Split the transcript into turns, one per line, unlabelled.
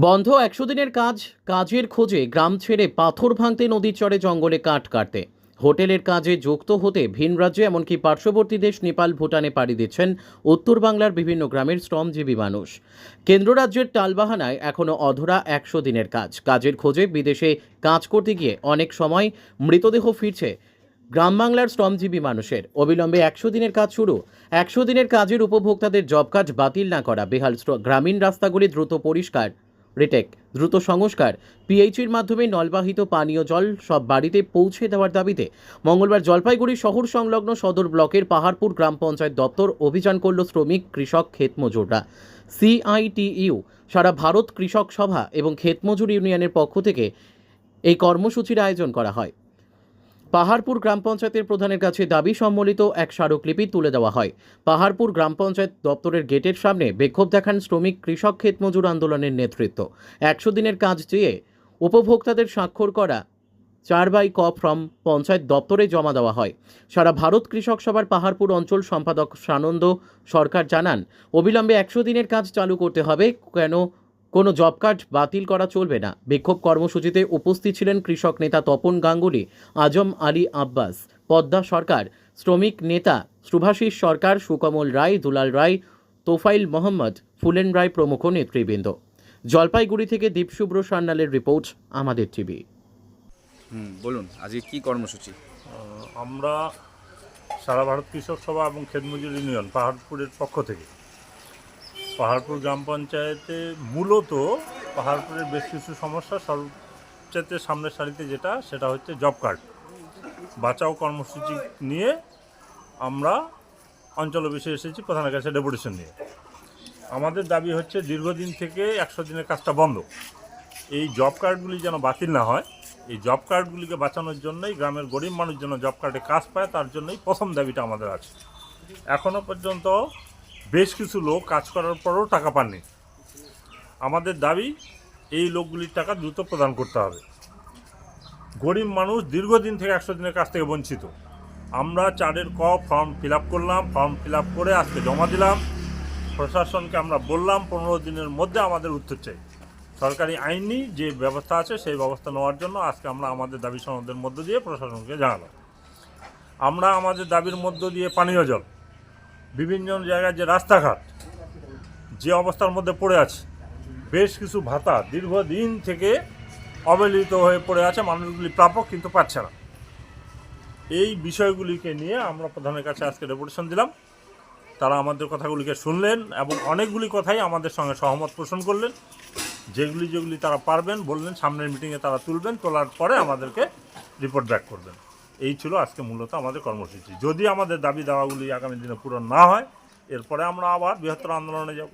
বন্ধ একশো দিনের কাজ, কাজের খোঁজে গ্রাম ছেড়ে পাথর ভাঙতে নদীর চরে জঙ্গলে কাঠ কাটতে। হোটেলের কাজে যুক্ত হতে ভিন রাজ্যে এমনকি পার্শ্ববর্তী দেশ নেপাল, ভুটানে পাড়ি দিচ্ছেন উত্তর বাংলার বিভিন্ন গ্রামের শ্রমজীবী মানুষ। কেন্দ্র রাজ্যের টালবাহানায় এখনও অধরা একশো দিনের কাজ। কাজের খোঁজে বিদেশে কাজ করতে গিয়ে অনেক সময় মৃতদেহ ফিরছে গ্রাম বাংলার শ্রমজীবী মানুষের। অবিলম্বে একশো দিনের কাজ শুরু। একশো দিনের কাজের উপভোক্তাদের জব কাজ বাতিল না করা। বেহাল গ্রামীণ রাস্তাগুলি দ্রুত পরিষ্কার। রিটেক। দ্রুত সংস্কার। পিএইচির মাধ্যমে নলবাহিত পানীয় জল সব বাড়িতে পৌঁছে দেওয়ার দাবিতে মঙ্গলবার জলপাইগুড়ি শহর সংলগ্ন সদর ব্লকের পাহাড়পুর গ্রাম পঞ্চায়েত দপ্তর অভিযান করল শ্রমিক, কৃষক ক্ষেত মজুররা সিআইটিইউ, সারা ভারত কৃষক সভা এবং ক্ষেতমজুর ইউনিয়নের পক্ষ থেকে এই কর্মসূচির আয়োজন করা হয়। পাহাড়পুর গ্রাম পঞ্চায়েতের প্রধানের কাছে দাবি সম্বলিত এক স্মারকলিপি তুলে দেওয়া হয়। পাহাড়পুর গ্রাম পঞ্চায়েত দপ্তরের গেটের সামনে বিক্ষোভ দেখান শ্রমিক, কৃষক ক্ষেত মজুর আন্দোলনের নেতৃত্ব। একশো দিনের কাজ চেয়ে উপভোক্তাদের স্বাক্ষর করা চার বাই ক ফ্রম পঞ্চায়েত দপ্তরে জমা দেওয়া হয়। সারা ভারত কৃষক সভার পাহাড়পুর অঞ্চল সম্পাদক সানন্দ সরকার জানান, অবিলম্বে একশো দিনের কাজ চালু করতে হবে, কেন কোনো জব কার্ড বাতিল করা চলবে না। বিক্ষোভ কর্মসূচিতে উপস্থিত ছিলেন কৃষক নেতা তপন গাঙ্গুলি আজম আলী আব্বাস পদ্মা সরকার শ্রমিক নেতা সুভাষিস সরকার সুকমল রায় দুলাল রায় তোফাইল মোহাম্মদ ফুলেন রায় প্রমুখ নেতৃবৃন্দ। জলপাইগুড়ি থেকে দীপশুভ্র সান্যালের রিপোর্ট আমাদের টিভি।
হুম বলুন আজকে কি কর্মসূচি?
আমরা সারা ভারত কৃষক সভা এবং খেতমজুর ইউনিয়ন পাহাড়পুরের পক্ষ থেকে পাহাড়পুর গ্রাম পঞ্চায়েতে মূলত পাহাড়পুরের বেশ কিছু সমস্যা সবচেয়ে সামনের সারিতে যেটা, সেটা হচ্ছে জব কার্ড। বাঁচাও কর্মসূচি নিয়ে আমরা অঞ্চল অফিসে এসেছি, প্রধানের কাছে ডেপুটেশন নিয়ে। আমাদের দাবি হচ্ছে দীর্ঘদিন থেকে একশো দিনের কাজটা বন্ধ। এই জব কার্ডগুলি যেন বাতিল না হয়, এই জব কার্ডগুলিকে বাঁচানোর জন্যই গ্রামের গরিব মানুষ যেন জব কার্ডে কাজ পায়, তার জন্যই প্রথম দাবিটা আমাদের আছে। এখনও পর্যন্ত বেশ কিছু লোক কাজ করার পরও টাকা পাননি। আমাদের দাবি, এই লোকগুলির টাকা দ্রুত প্রদান করতে হবে। গরিব মানুষ দীর্ঘদিন থেকে একশো দিনের কাছ থেকে বঞ্চিত। আমরা চারের ক ফর্ম ফিল করলাম, ফর্ম ফিল করে আজকে জমা দিলাম। প্রশাসনকে আমরা বললাম, পনেরো দিনের মধ্যে আমাদের উত্তর চাই। সরকারি আইনি যে ব্যবস্থা আছে, সেই ব্যবস্থা নেওয়ার জন্য আজকে আমরা আমাদের দাবি সনদের মধ্য দিয়ে প্রশাসনকে জানালাম। আমরা আমাদের দাবির মধ্য দিয়ে পানীয় জল বিভিন্ন জায়গায় যে রাস্তাঘাট, যে অবস্থার মধ্যে পড়ে আছে, বেশ কিছু ভাতা দীর্ঘদিন থেকে অবহেলিত হয়ে পড়ে আছে, মানুষগুলি প্রাপক কিন্তু পাচ্ছে না। এই বিষয়গুলিকে নিয়ে আমরা প্রধানের কাছে আজকে ডেপুটেশন দিলাম। তারা আমাদের কথাগুলিকে শুনলেন এবং অনেকগুলি কথাই আমাদের সঙ্গে সহমত পোষণ করলেন। যেগুলি যেগুলি তারা পারবেন বললেন, সামনের মিটিংয়ে তারা তুলবেন, তোলার পরে আমাদেরকে রিপোর্ট ব্যাক করবেন। এই ছিল আজকে মূলত আমাদের কর্মসূচি। যদি আমাদের দাবি দাওয়াগুলি আগামী দিনে পূরণ না হয়, এরপরে আমরা আবার বৃহত্তর আন্দোলনে যাব।